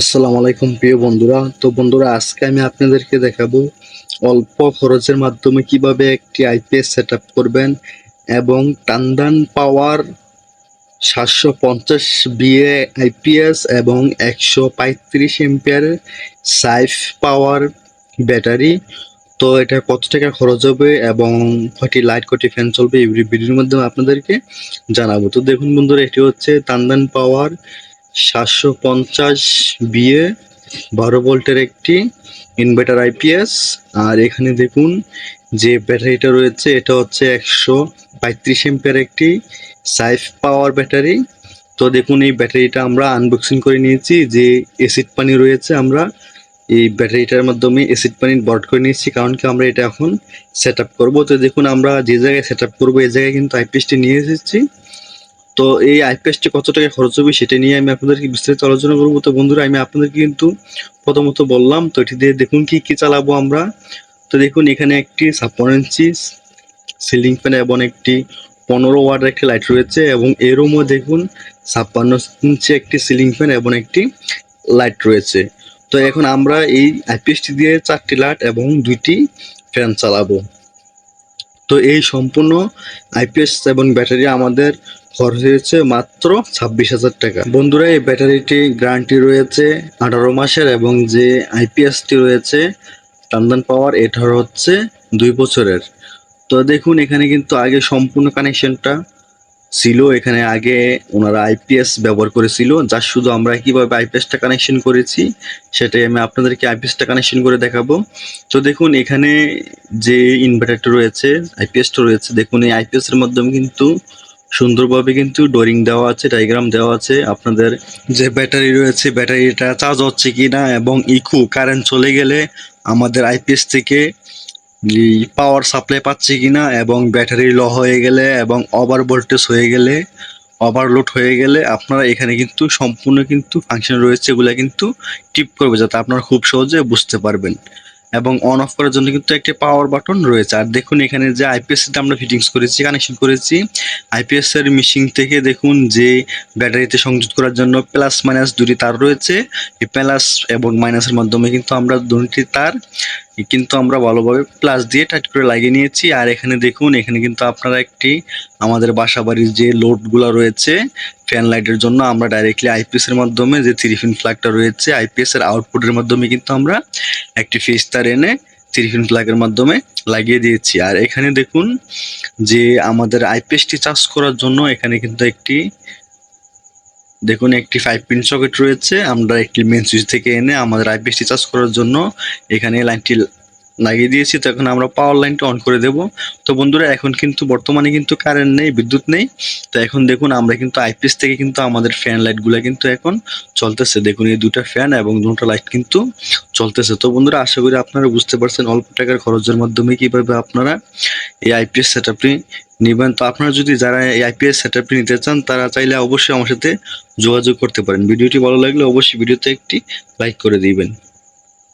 আসসালামু আলাইকুম, প্রিয় বন্ধুরা। তো বন্ধুরা, আজকে আমি আপনাদেরকে দেখাবো অল্প খরচের মাধ্যমে কীভাবে একটি আইপিএস সেট করবেন এবং টান্দান পাওয়ার সাতশো পঞ্চাশ বিএ আইপিএস এবং একশো পঁয়ত্রিশ এম্পিয়ার সাইফ পাওয়ার ব্যাটারি। তো এটা কত টাকা খরচ হবে এবং কয়টি লাইট, কয়টি ফ্যান চলবে, এই ভিডিওর মাধ্যমে আপনাদেরকে জানাব। তো দেখুন বন্ধুরা, এটি হচ্ছে তান্দান পাওয়ার সাতশো পঞ্চাশ বিএ, বারো ভোল্টের একটি ইনভার্টার আইপিএস আর এখানে দেখুন যে ব্যাটারিটা রয়েছে, এটা হচ্ছে একশো পঁয়ত্রিশ এম্পের একটি সাইফ পাওয়ার ব্যাটারি তো দেখুন এই ব্যাটারিটা আমরা আনবক্সিং করে নিয়েছি, যে এসিড পানি রয়েছে আমরা এই ব্যাটারিটার মাধ্যমে এসিড পানি বর্ড করে নিয়েছি, কারণ কি আমরা এটা এখন সেট আপ করব। তো দেখুন আমরা যে জায়গায় সেট আপ করব এই জায়গায় কিন্তু আইপিএসটি নিয়ে এসেছি। তো এই আইপিএসটি কত টাকা খরচ হবে সেটা নিয়ে আমি আপনাদেরকে বিস্তারিত আলোচনা করব। তো বন্ধুরা, আমি আপনাদেরকে কিন্তু প্রথমত বললাম, তো এটি দিয়ে দেখুন কি কি চালাবো আমরা। তো দেখুন, এখানে একটি ছাপ্পান্ন ইঞ্চি সিলিং ফ্যান এবং একটি পনেরো ওয়ার্ডের একটি লাইট রয়েছে এবং এর রুমও দেখুন, ছাপ্পান্ন ইঞ্চি একটি সিলিং ফ্যান এবং একটি লাইট রয়েছে। তো এখন আমরা এই আইপিএসটি দিয়ে চারটি লাইট এবং দুইটি ফ্যান চালাবো। তো এই সম্পূর্ণ আইপিএস এবং ব্যাটারি আমাদের খরচ হয়েছে মাত্র ছাব্বিশ হাজার টাকা। বন্ধুরা, এই ব্যাটারিটি গ্যারান্টি রয়েছে আঠারো মাসের এবং যে আইপিএসটি রয়েছে টান্দান পাওয়ার এটার হচ্ছে দুই বছরের। তো দেখুন, এখানে কিন্তু আগে সম্পূর্ণ কানেকশনটা ছিল। এখানে আগে ওনারা আইপিএস ব্যবহার করেছিল যার শুধু আমরা কীভাবে আইপিএসটা কানেকশন করেছি, সেটাই আমি আপনাদেরকে আইপিএসটা কানেকশন করে দেখাবো। তো দেখুন, এখানে যে ইনভার্টারটা রয়েছে, আইপিএসটা রয়েছে, দেখুন, এই আইপিএস এর মাধ্যমে কিন্তু সুন্দরভাবে কিন্তু ডোরিং দেওয়া আছে, ডায়াগ্রাম দেওয়া আছে। আপনাদের যে ব্যাটারি রয়েছে, ব্যাটারিটা চার্জ হচ্ছে কি না এবং ইকু কারেন্ট চলে গেলে আমাদের আইপিএস থেকে পাওয়ার সাপ্লাই পাচ্ছে কি না এবং ব্যাটারি ল হয়ে গেলে এবং ওভার ভোল্টেজ হয়ে গেলে ওভারলোড হয়ে গেলে আপনারা এখানে কিন্তু সম্পূর্ণ কিন্তু ফাংশন রয়েছে এগুলো কিন্তু টিপ করবে, যাতে আপনারা খুব সহজে বুঝতে পারবেন। এবং অন অফ করার জন্য কিন্তু একটি পাওয়ার বাটন রয়েছে। আর দেখুন, এখানে যে আইপিএস টা আমরা ফিটিংস করেছি কানেকশন করেছি আইপিএস এর মেশিন থেকে দেখুন যে ব্যাটারিতে সংযোগ করার জন্য প্লাস মাইনাস দুটি তার রয়েছে। এই প্লাস এবং মাইনাসের মাধ্যমে কিন্তু আমরা দুটি তার কিন্তু আমরা ভালোভাবে প্লাস দিয়ে টাইট করে লাগিয়ে নিয়েছি। আর এখানে দেখুন, এখানে কিন্তু আপনারা একটি আমাদের বাসা বাড়ির যে লোডগুলো রয়েছে ফ্যান লাইটের জন্য আমরা ডাইরেক্টলি আইপিএস এর মাধ্যমে যে থ্রি পিন ফ্ল্যাগটা রয়েছে আইপিএস এর আউটপুটের মাধ্যমে কিন্তু আমরা একটি ফেস তার এনে থ্রি পিন ফ্ল্যাগের মাধ্যমে লাগিয়ে দিয়েছি। আর এখানে দেখুন যে আমাদের আইপিএসটি চার্জ করার জন্য এখানে কিন্তু একটি দেখুন একটি ফাইভ পিন সকেট রয়েছে। আমরা একটি মেন সুইচ থেকে এনে আমাদের আইপিএসটি চার্জ করার জন্য এখানে লাইনটি লাগিয়ে দিয়েছি, তো এখন আমরা পাওয়ার লাইনটা অন করে দেব। তো বন্ধুরা, এখন কিন্তু বর্তমানে কিন্তু কারেন্ট নেই, বিদ্যুৎ নেই। তো এখন দেখুন, আমরা কিন্তু আইপিএস থেকে কিন্তু আমাদের ফ্যান লাইটগুলো কিন্তু এখন চলতেছে। দেখুন, এই দুটা ফ্যান এবং দুটো লাইট কিন্তু চলতেছে। তো বন্ধুরা, আশা করি আপনারা বুঝতে পারছেন অল্প টাকার খরচের মাধ্যমে কীভাবে আপনারা এই আইপিএস সেট আপনি নেবেন। তো আপনারা যদি যারা এই আইপিএস সেট আপনি নিতে চান, তারা চাইলে অবশ্যই আমার সাথে যোগাযোগ করতে পারেন। ভিডিওটি ভালো লাগলে অবশ্যই ভিডিওতে একটি লাইক করে দিবেন।